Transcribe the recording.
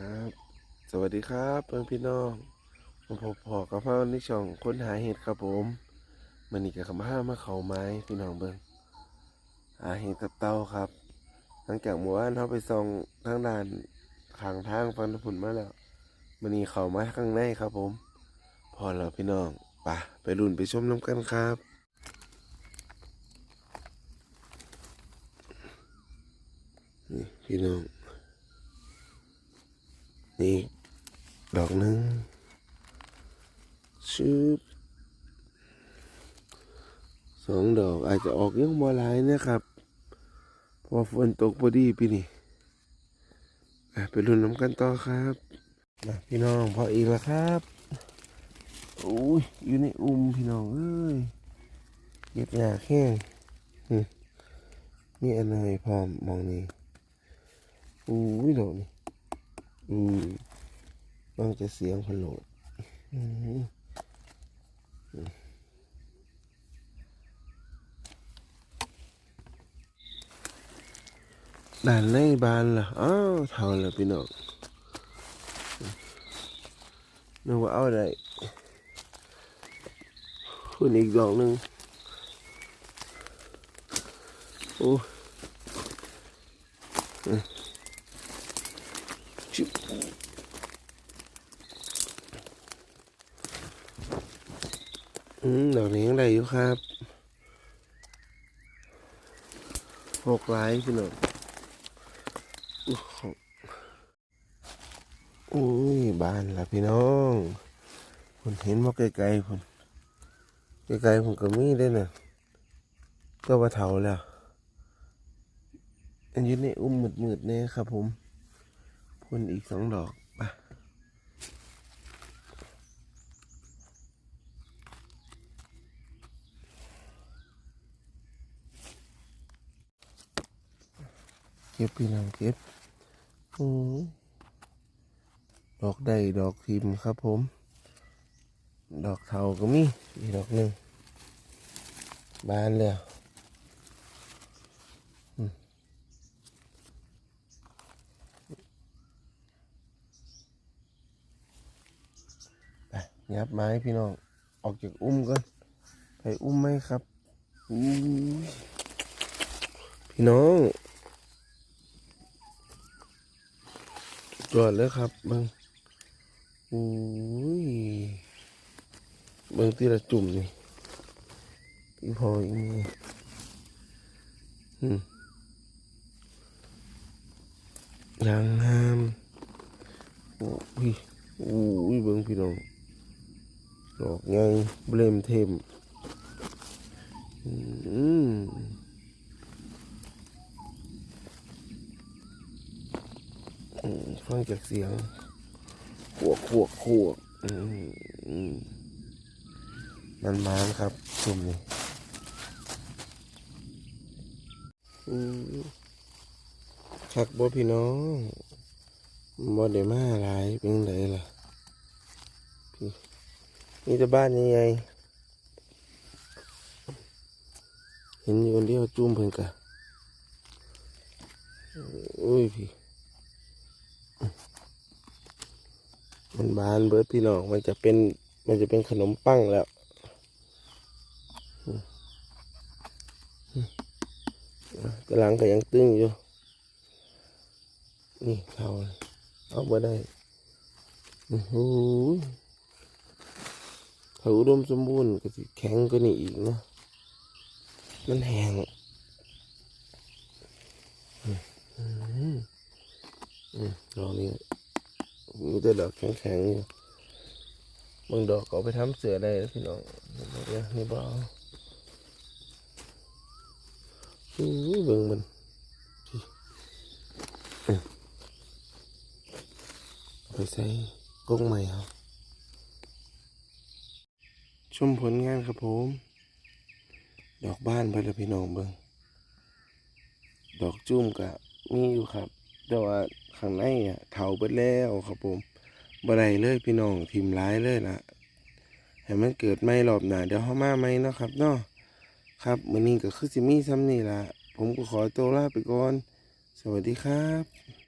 ครับ สวัสดีครับเพื่อนพี่น้องผมพบพอกับพ่อในช่องค้นหาเห็ดครับผมมันนี่กับคำห้ามาเขาไม้พี่น้องเบิ้งหาเห็ดกับเต้าครับหลังจากหมู่บ้านเขาไปส่องทางด่านขางทางฟังผุนมาแล้วมันนี่เขามาข้างในครับผม พอแล้วพี่น้องปะไปรุ่นไปชมน้ำกันครับนี่พี่น้อง นี่ดอกหนึ่งชืบสองดอกอาจจะออกยังบ่หลายนะครับพอฝนตกพอดีปีนี้อ่ไปรุ่นน้ำกันต่อครับพี่น้องพออีกแล้วครับโอ้ยอยู่ในอุ้มพี่น้องเอ้ยเย็บหนาแข้งอืมมีอะไรพร้อมมองนี่อู้ยดอกนี่ อืมมันจะเสียงพะโลดอืมด่านในบ้านล่ะอ้าวเท่าแล้วพี่น้องนึกว่าเอาได้คุณอีกดอกหนึ่งโอ้อืมชิบ อืมดอกนี้ยังได้อยู่ครับหกหลายพี่น้องอุ้ยบานละพี่น้องผมเห็นว่าไกลๆผมไกลๆผมก็มีได้น่ะก็ว่าเถาแล้วอันอยืนในอุ้มมืดๆเนี่ยครับผมพ่นอีกสองดอก เก็บพี่น้องเก็บอดอกใดดอกทิมครับผม ดอกเทาก็มีอีกดอกหนึ่งบานแล้วยับไม้พี่น้อง ออกจากอุ้มก่อนไปอุ้มไหมครับ พี่น้อง จอดเลยครับเบิงอุ้ยเบิงที่ละจุ่มนี่พี่พออีกนี่อืมยางงามโอ้ยอุ้ยเบิงพี่น้องดอกไงเบลมเทมอืม อืม ฟังจากเสียงขวกขวกขวกมันมานครับชุมนี่อืมคักบ่พี่น้องบ่ได้มาหลายเป็นไดล่ะพี่นี่จะบ้านยังไงเห็นอยู่เดียวจุ่มเพิ่นกะอุ้ยพี่ มันบานเบิร์ดพี่น้องมันจะเป็นมันจะเป็นขนมปังแล้วอืมอืมอะกลังก็ยังตึงอยู่ นี่เอาเอาไปได้โอ้โหถ้าอุดมสมบูรณ์ก็สิแข็งก็นี่อีกนะมันแห้งอืมอืมลองนี้ มีแต่ดอกแข็งๆอยู่บางดอกก็เอาไปทำเสือได้พี่น้องเดี๋ยวนี่บ่เอาอู้เบิ่งมันไปใส่กรงใหม่ครับชมผลงานครับผม ดอกบ้านไปแล้วพี่น้องเบิ่งดอกจุ้มกะมีอยู่ครับ แต่ว่าข้างในอะเถาเบิดแล้วครับผมบ่ได้เลยพี่น้องทีมร้ายเลยล่ะให้มันเกิดไม่รอบหนาเดี๋ยวเฮามาไหมเนาะครับเนาะครับมื้อนี้ก็คือสิมีซ้ำนี่ล่ะผมก็ขอตัวลาไปก่อน สวัสดีครับ